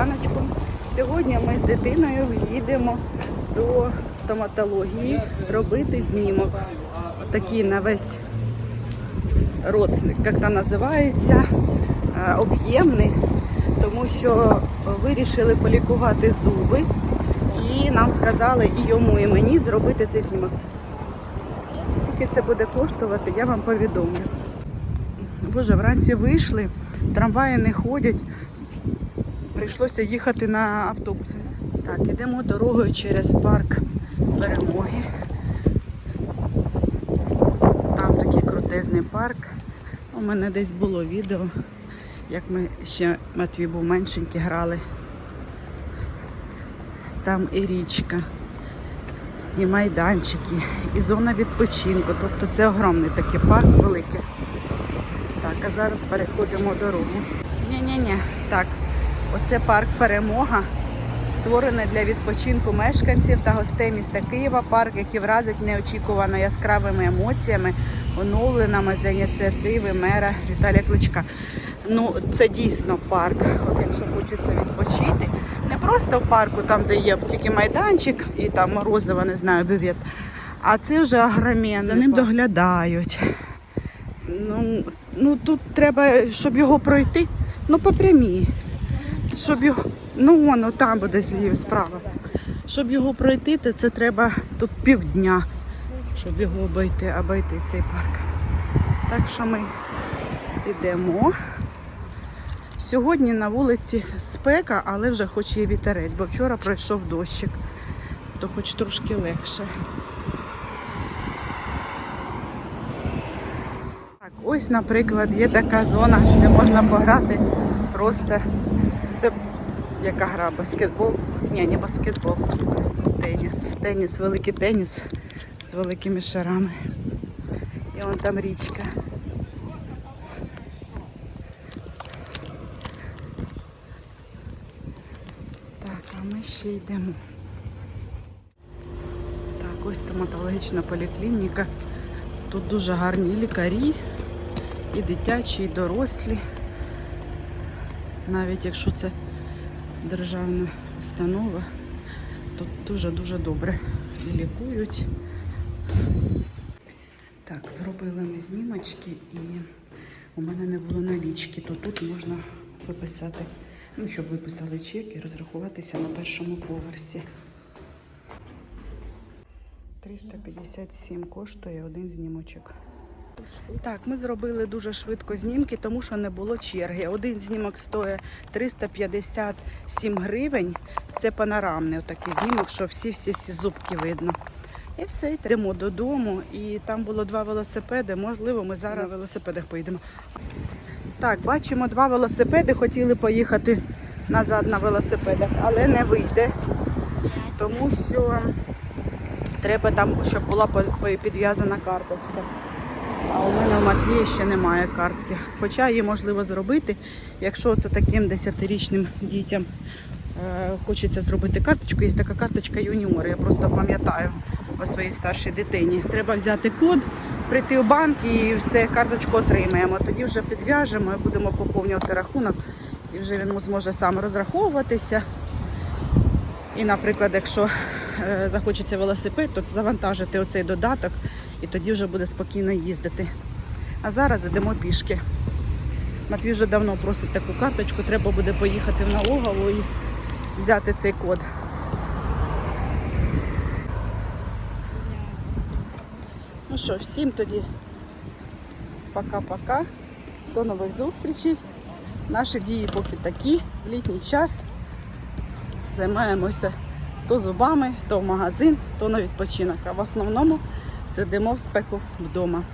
раночку. Сьогодні ми з дитиною їдемо до стоматології робити знімок. Такий на весь рот, як там називається, е, об'ємний, тому що вирішили полікувати зуби. І нам сказали і йому, і мені зробити цей знімок. Скільки це буде коштувати, я вам повідомлю. Боже, вранці вийшли, трамваї не ходять. Прийшлося їхати на автобусі. Так, ідемо дорогою через парк перемоги. Там такий крутезний парк. У мене десь було відео, як ми ще Матвій був меншенький, грали. Там і річка, і майданчики, і зона відпочинку. Тобто це огромний такий парк великий. Так, а зараз переходимо дорогу. Ні-ні-ні. Так, оце парк Перемога, створений для відпочинку мешканців та гостей міста Києва. Парк, який вразить неочікувано яскравими емоціями, оновленими за ініціативи мера Віталія Кличка. Ну, це дійсно парк. От якщо хочеться відпочити, не просто в парку, там, де є тільки майданчик і там морозиво, не знаю, бювет. А це вже агромен. За ним доглядають. Ну, ну тут треба, щоб його пройти, ну по прямій. Щоб його, ну воно там буде злів справа. Щоб його пройти, то це треба тут півдня, щоб його обійти, обійти цей парк. Так що ми йдемо. Сьогодні на вулиці спека, але вже хоч є вітерець, бо вчора пройшов дощик, то хоч трошки легше. Так, ось, наприклад, є така зона, де можна пограти просто. Це яка гра? Баскетбол? Ні, не баскетбол. Теніс. Теніс, великий теніс з великими шарами. І вон там річка. Так, а ми ще йдемо. Так, ось стоматологічна поліклініка. Тут дуже гарні лікарі, і дитячі, і дорослі. Навіть якщо це державна установа, тут дуже-дуже добре і лікують. Так, зробили ми знімочки і у мене не було налічки, то тут можна виписати, ну, щоб виписали чек і розрахуватися на першому поверсі. 357 коштує один знімочок. Так, ми зробили дуже швидко знімки, тому що не було черги. Один знімок стоїть 357 гривень. Це панорамний отакий знімок, що всі-всі-всі зубки видно. І все, йдемо додому. І там було два велосипеди. Можливо, ми зараз на велосипедах поїдемо. Так, бачимо два велосипеди. Хотіли поїхати назад на велосипедах, але не вийде. Тому що треба там, щоб була підв'язана карточка. А у мене в Матвія ще немає картки. Хоча її можливо зробити, якщо це таким 10-річним дітям е, хочеться зробити карточку. Є така карточка юніор. Я просто пам'ятаю по своїй старшій дитині. Треба взяти код, прийти у банк і все, карточку отримаємо. Тоді вже підв'яжемо і будемо поповнювати рахунок. І вже він зможе сам розраховуватися. І, наприклад, якщо е, захочеться велосипед, то завантажити оцей додаток і тоді вже буде спокійно їздити. А зараз йдемо пішки. Матвій вже давно просить таку карточку, треба буде поїхати в налогову і взяти цей код. Ну що, всім тоді пока-пока. До нових зустрічей. Наші дії поки такі, в літній час займаємося то зубами, то в магазин, то на відпочинок. А в основному сидимо в спеку вдома.